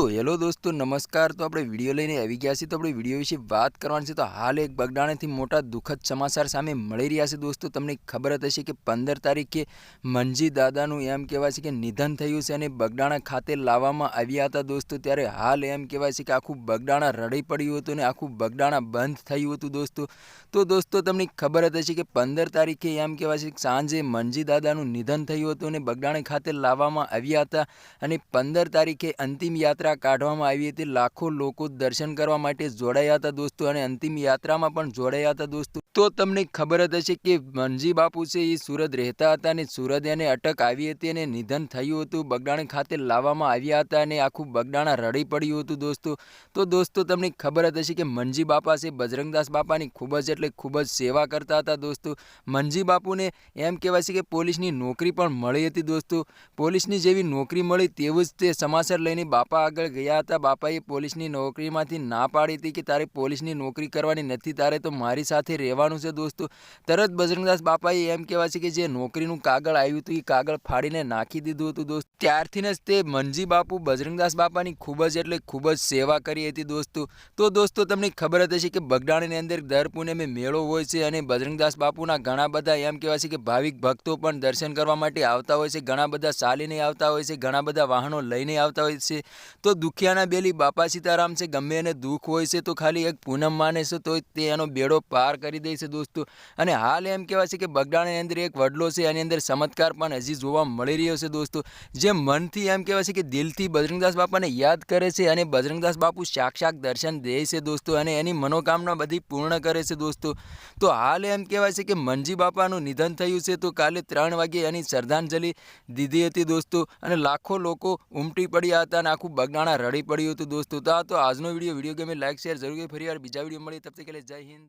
તો હેલો દોસ્તો, નમસ્કાર. તો આપણે વીડિયો લઈને આવી ગયા છીએ. તો આપણે વીડિયો વિશે વાત કરવાની છે. તો હાલ એક બગડાણાથી મોટા દુઃખદ સમાચાર સામે મળી રહ્યા છે દોસ્તો. તમને ખબર જ હશે કે પંદર તારીખે મંજી દાદાનું એમ કહેવાય છે કે નિધન થયું છે અને બગડાણા ખાતે લાવવામાં આવ્યા હતા દોસ્તો. ત્યારે હાલ એમ કહેવાય છે કે આખું બગડાણા રડી પડ્યું હતું અને આખું બગડાણા બંધ થયું હતું દોસ્તો. તો દોસ્તો, તમને ખબર જ હશે કે પંદર તારીખે એમ કહેવાય છે કે સાંજે મંજી દાદાનું નિધન થયું હતું અને બગડાણા ખાતે લાવવામાં આવ્યા હતા. અને પંદર તારીખે અંતિમ યાત્રા કાઢવામાં આવી હતી. લાખો લોકો દર્શન કરવા માટે જોડાયા હતા દોસ્તો અને અંતિમ યાત્રામાં પણ જોડાયા હતા દોસ્તો. તો તમને ખબર જ હશે કે મનજી બાપુ છે એ સુરત રહેતા હતા અને સુરત એને અટક આવી હતી અને નિધન થયું હતું. બગડાણા ખાતે લાવવામાં આવ્યા હતા અને આખું બગડાણા રડી પડ્યું હતું દોસ્તો. તો દોસ્તો તમને ખબર જ હશે કે મનજી બાપા છે બજરંગદાસ બાપાની ખૂબ જ એટલે ખૂબ જ સેવા કરતા હતા દોસ્તો. મનજી બાપુને એમ કહેવાય છે કે પોલીસની નોકરી પણ મળી હતી દોસ્તો. પોલીસની જેવી નોકરી મળી તેવું જ તે સમાચાર લઈને બાપા આગળ ગયા હતા, બાપાએ પોલીસની નોકરીમાંથી ના પાડી હતી કે તારે પોલીસની નોકરી કરવાની નથી, તારે તો મારી સાથે રહેવાનું છે દોસ્તો. તરત બજરંગદાસ બાપાએ એમ કહેવાય છે કે જે નોકરીનું કાગળ આવ્યું હતું, એ કાગળ ફાડીને નાખી દીધું હતું દોસ્ત. ત્યારથી જ તે મનજી બાપુ, બજરંગદાસ બાપાની ખૂબ જ એટલે ખૂબ જ સેવા કરી હતી દોસ્તો. તો દોસ્તો, તમને ખબર જ હશે કે બગડાણીની અંદર દર પૂનમે મેળો હોય છે અને બજરંગદાસ બાપુના ઘણા બધા એમ કહેવાય છે કે ભાવિક ભક્તો પણ દર્શન કરવા માટે આવતા હોય છે, ઘણા બધા ચાલીને આવતા હોય છે, ઘણા બધા વાહનો લઈને આવતા હોય છે. તો દુખિયાના બેલી બાપા સીતારામ છે, ગમે એને દુઃખ હોય છે તો ખાલી એક પૂનમ માને છે તો તે એનો બેડો પાર કરી દે છે દોસ્તો. અને હાલ એમ કહેવાય છે કે બગડાણાની અંદર એક વડલો છે, એની અંદર ચમત્કાર પણ હજી જોવા મળી રહ્યો છે દોસ્તો. જે મનથી એમ કહેવાય છે કે દિલથી બજરંગદાસ બાપાને યાદ કરે છે અને બજરંગદાસ બાપુ સાક્ષાત દર્શન દે છે દોસ્તો અને એની મનોકામના બધી પૂર્ણ કરે છે દોસ્તો. તો હાલ એમ કહેવાય છે કે મનજી બાપાનું નિધન થયું છે તો કાલે ત્રણ વાગે એની શ્રદ્ધાંજલિ દીધી હતી દોસ્તો. અને લાખો લોકો ઉમટી પડ્યા હતા અને આખું બગડાણા રડી પડ્યું હતું દોસ્તો. તો આજનો વીડિયો. વીડિયો ગમે લાઈક શેર જરૂર ફરી વાર બીજા વીડિયો મળી તબ તક જય હિન્દ.